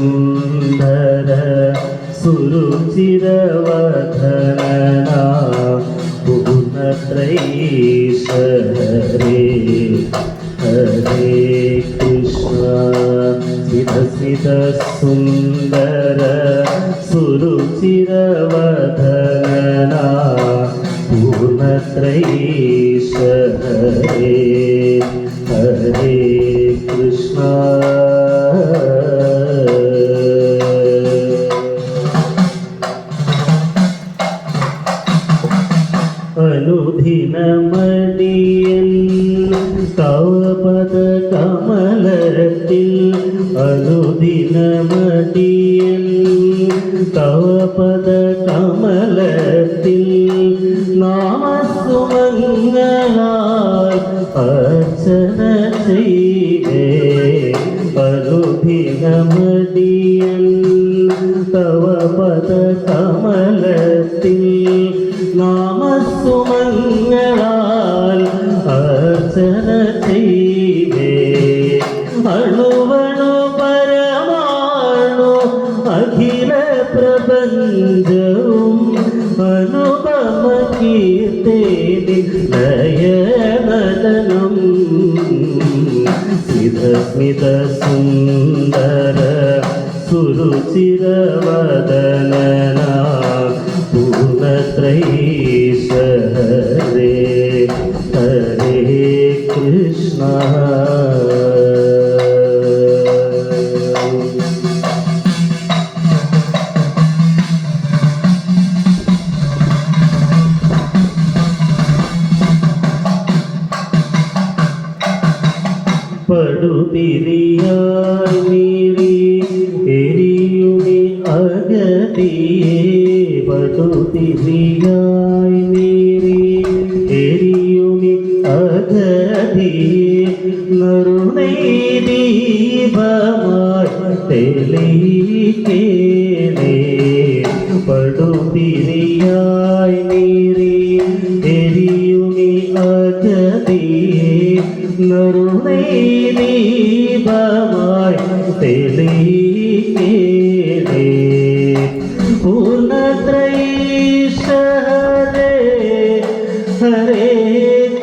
സുന്ദര സുരുചിരവധന പൂർണത്രൈശ്വരേ ഹരേ കൃഷ്ണ. സിത സിത സുന്ദര സുരുചിരവധന പൂർണത്രൈശ്വരേ അനുദിനമണിയൻ കവപദ കമലത്തിൽ അനുദിനമണിയൻ കവപദ കമലത്തിൽ നാമസുമംഗളാൽ അർച്ചന ചെയ്തേ. അനുദിനമടിയൻ തവ പദ കമലത്തിൽ നാമസുമങ്ങളാൽ അർച്ചന ചെയ്തേ. അണുവണു പരമാണു അഖില പ്രപഞ്ചവും അനുപമ കീർത്തേനി നയനദനം. സ്മിത സുന്ദര സുരുചിരവദന പൂർണത്രൈശ്വരേ ഹരേ കൃഷ്ണ പടുതിരിയായി പതുതിയായി നേരി എരിയുമി അതധി നറുണൈ ദീപമായി തെളിയിക്കേണേ പടുതിരിയായി നേരി എരിയുമി അതധി നറുണൈ ദീപമായി ഹരേ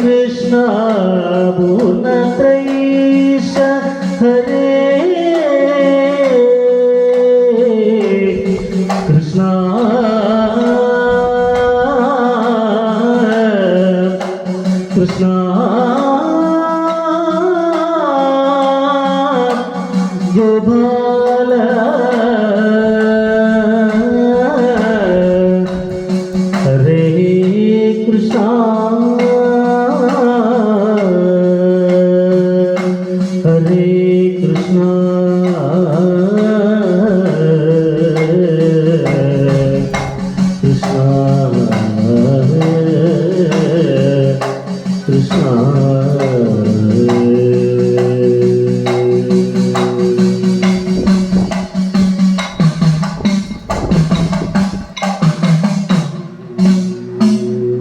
കൃഷ്ണ പൂർണത്രൈഷ ഹരേ. കൃഷ്ണ. കൃഷ്ണ. ഗോപാ sun.